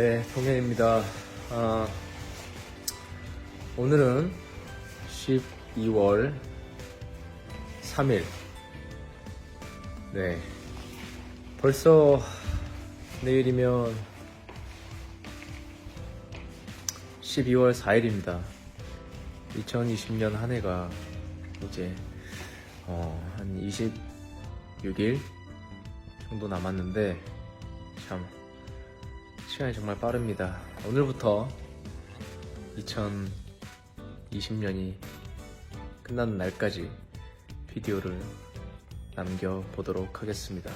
네, 동현입니다. 아, 오늘은 12월 3일. 네. 벌써 내일이면 12월 4일입니다. 2020년 한 해가 이제 어, 한 26일 정도 남았는데 참 시간이 정말 빠릅니다. 오늘부터 2020년이 끝나는 날까지 비디오를 남겨보도록 하겠습니다.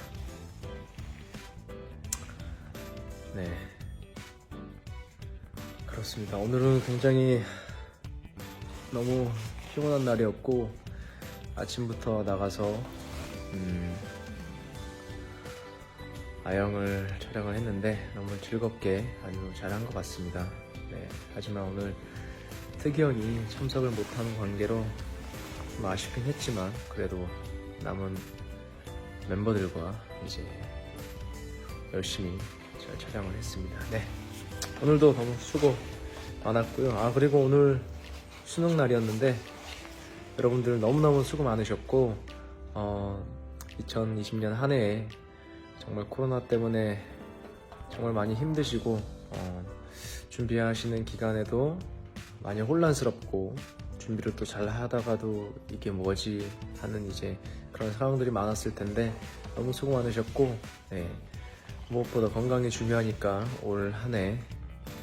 네. 그렇습니다. 오늘은 굉장히 너무 피곤한 날이었고, 아침부터 나가서, 음, 아영을 촬영을 했는데 너무 즐겁게 아주 잘한 것 같습니다. 네, 하지만 오늘 특이 형이 참석을 못하는 관계로 좀 아쉽긴 했지만 그래도 남은 멤버들과 이제 열심히 잘 촬영을 했습니다. 네, 오늘도 너무 수고 많았고요. 아 그리고 오늘 수능 날이었는데 여러분들 너무너무 수고 많으셨고 어, 2020년 한 해에 정말 코로나 때문에 정말 많이 힘드시고 어, 준비하시는 기간에도 많이 혼란스럽고 준비를 또 잘 하다가도 이게 뭐지 하는 이제 그런 상황들이 많았을 텐데 너무 수고 많으셨고 네, 무엇보다 건강이 중요하니까 올 한 해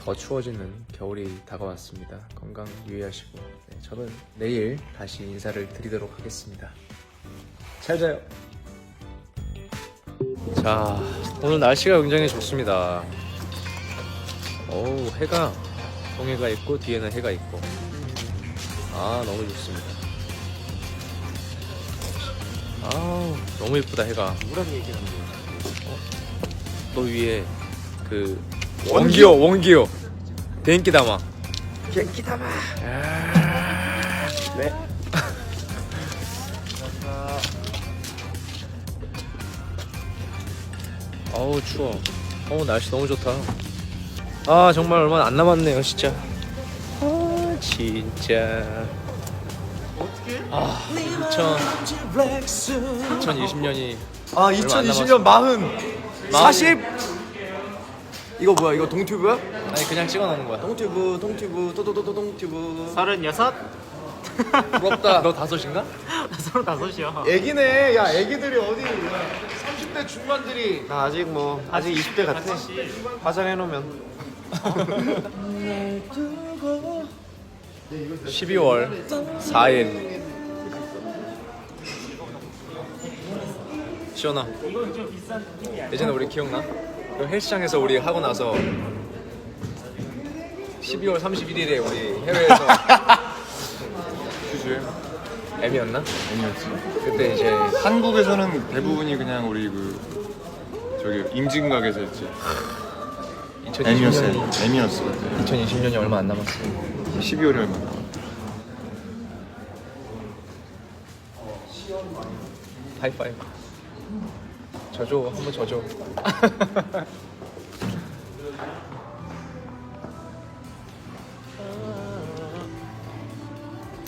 더 추워지는 겨울이 다가왔습니다. 건강 유의하시고 네, 저는 내일 다시 인사를 드리도록 하겠습니다. 잘 자요. 자 오늘 날씨가 굉장히 좋습니다. 어우 해가 동해가 있고 뒤에는 해가 있고. 아 너무 좋습니다. 아우 너무 예쁘다 해가. 뭐란 얘기하는 거야 어? 너 위에 그 원기요 원기요 비행기 담아 비행기 담아 네. 어우, 추워. 어우, 날씨 너무 좋다. 아, 정말 얼마 안 남았네요, 진짜. 아, 진짜. 어떻게? 아, 2000, 2020년이 아, 안 2020년 마흔. 40. 이거 뭐야? 이거 동튜브야? 아니 그냥 찍어놓는 거야. 동튜브, 동튜브, 도도도도 동튜브. 서른여섯? 부럽다. 너 다섯인가? 서른 다섯이요. 애기네. 야, 애기들이 어디? 야, 30대 중반들이. 나 아직 뭐 아직 20대 같아. 화장해 놓으면. 12월 4일. 시원아. 예전에 우리 기억나? 그 헬스장에서 우리 하고 나서 12월 31일에 우리 해외에서? M이었나? 아니었지. 그때 이제 한국에서는 대부분이 그냥 우리 그 저기 임진각에서 했지. M이었어. 2020년이, M이었어 그때. 2020년이 얼마 안 남았어요. 12월에 얼마 남았 하이파이브. 저줘 한번 저줘.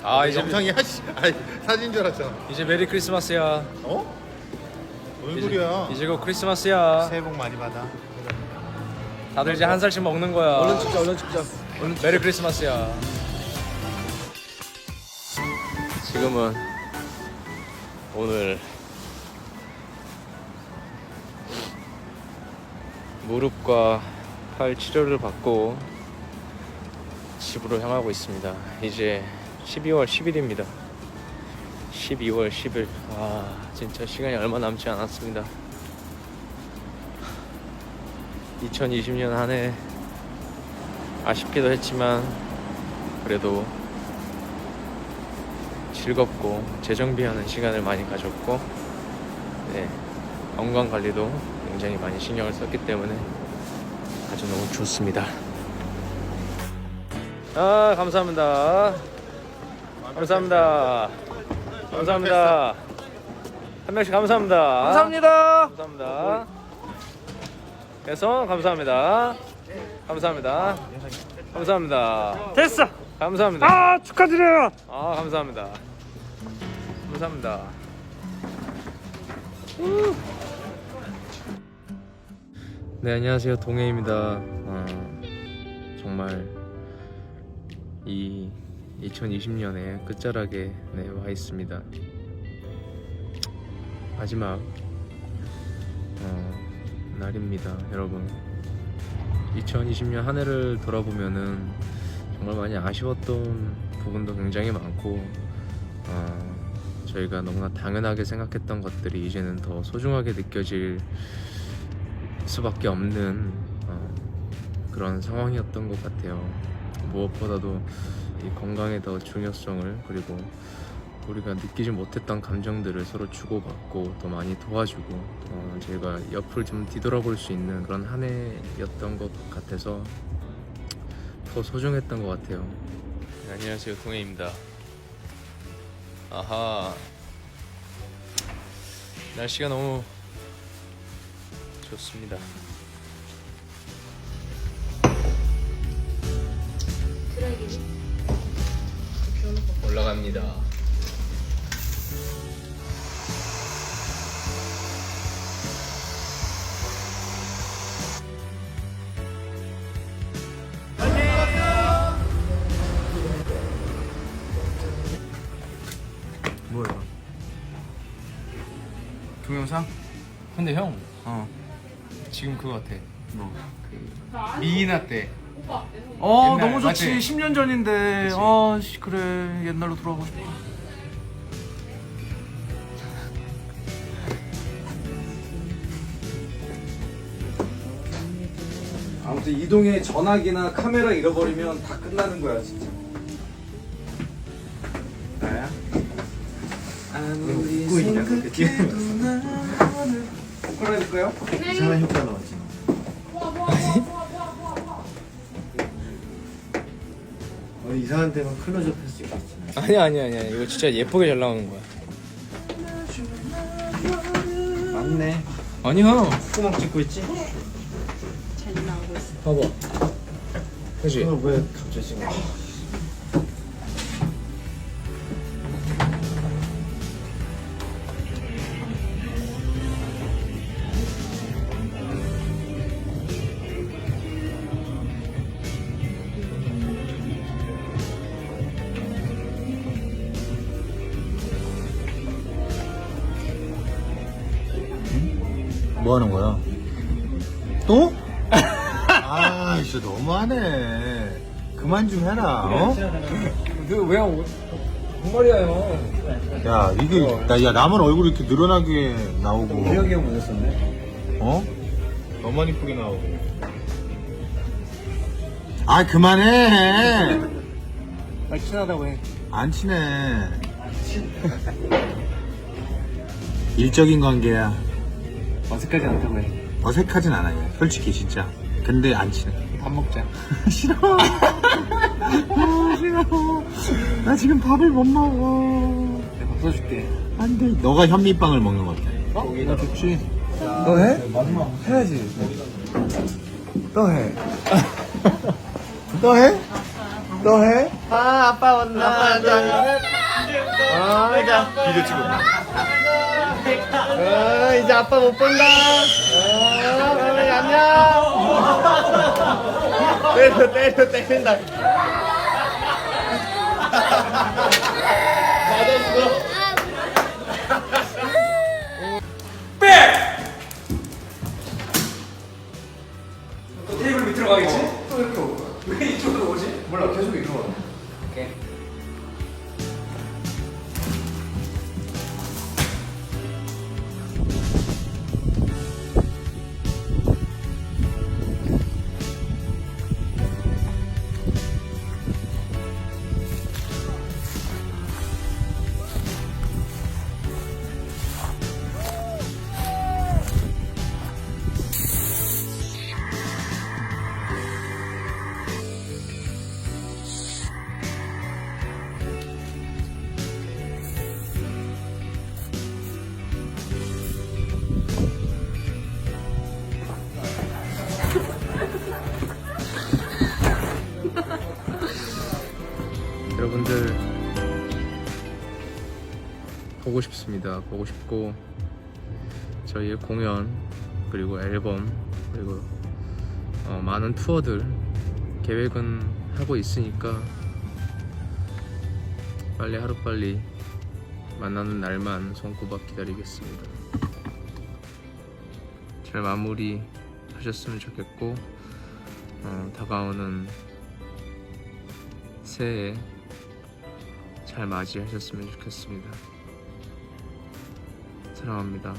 아 이제 영상이 하시 아니 사진 줄 알았잖아. 이제 메리 크리스마스야. 어? 뭔 이제, 소리야? 이제 곧 크리스마스야. 새해 복 많이 받아. 다들 이제 한 살씩 먹는 거야. 얼른 찍자, 얼른 찍자. 메리 크리스마스야. 지금은 오늘 무릎과 팔 치료를 받고 집으로 향하고 있습니다. 이제 12월 10일입니다. 12월 10일. 아, 진짜 시간이 얼마 남지 않았습니다. 2020년 한 해 아쉽기도 했지만 그래도 즐겁고 재정비하는 시간을 많이 가졌고 네, 건강 관리도 굉장히 많이 신경을 썼기 때문에 아주 너무 좋습니다. 아 감사합니다. 감사합니다. 감사합니다. 한 명씩 감사합니다. 감사합니다. 감사합니다. 그래서 감사합니다. 감사합니다. 감사합니다. 됐어. 감사합니다. 아 축하드려요. 아 감사합니다. 감사합니다. 네 안녕하세요 동해입니다. 어, 정말 이 2020년의 끝자락에 네, 와 있습니다. 마지막 어, 날입니다, 여러분. 2020년 한 해를 돌아보면은 정말 많이 아쉬웠던 부분도 굉장히 많고 어, 저희가 너무나 당연하게 생각했던 것들이 이제는 더 소중하게 느껴질 수밖에 없는 어, 그런 상황이었던 것 같아요. 무엇보다도 이 건강의 더 중요성을 그리고 우리가 느끼지 못했던 감정들을 서로 주고받고 더 많이 도와주고 어, 저희가 옆을 좀 뒤돌아볼 수 있는 그런 한 해였던 것 같아서 더 소중했던 것 같아요. 네, 안녕하세요, 동해입니다. 아하, 날씨가 너무 좋습니다. 올라갑니다. 뭐야? 동영상? 근데 형, 어. 지금 그거 같아. 뭐? 미이나 때. 어 옛날, 너무 좋지. 맞지? 10년 전인데. 아 씨, 그래 옛날로 돌아가고 싶어. 아무튼 이동에 전화기나 카메라 잃어버리면 다 끝나는 거야 진짜. 나야? 아무리 생각해도 나는 옷 갈아입을까요? 이상한 효과 나왔지. 이상한 데만 클로즈업 할수 있겠지. 아니야, 아니야, 아니야. 이거 진짜 예쁘게 잘 나오는 거야. 맞네. 아니야. 콧구멍 찍고 있지? 봐봐. 그지? 이걸 왜 갑자기 찍어? 뭐 하는 거야? 또? 아, 진짜 너무하네. 그만 좀 해라. 어? 너왜 정말이야, 형. 야, 이게 나, 야 나만 얼굴 이렇게 늘어나게 나오고. 형 보냈었네. 어? 너만 이쁘게 나오고. 아, 그만해. 아, 친하다고 해. 안 친해. 일적인 관계야. 어색하지 않다고 해. 어색하진 않아요. 솔직히 진짜. 근데 안 친해. 밥 먹자. 싫어. 아, 싫어. 나 지금 밥을 못 먹어. 내가 밥 사줄게. 안 돼. 너가 현미빵을 먹는 것 같아. 어? 나 좋지. 너 해? 해야지. 너 해. 너 해? 너 해? 아, 아빠 온다. 아빠 자. 아, 이제 비디오 찍고. 아, 이제 아빠 못 본다. 아, 어머니 안녕. 때려, 때려, 때린다. 보고 싶습니다. 보고 싶고 저희의 공연 그리고 앨범 그리고 어, 많은 투어들 계획은 하고 있으니까 빨리 하루빨리 만나는 날만 손꼽아 기다리겠습니다. 잘 마무리 하셨으면 좋겠고 어, 다가오는 새해 잘 맞이하셨으면 좋겠습니다. 사랑합니다.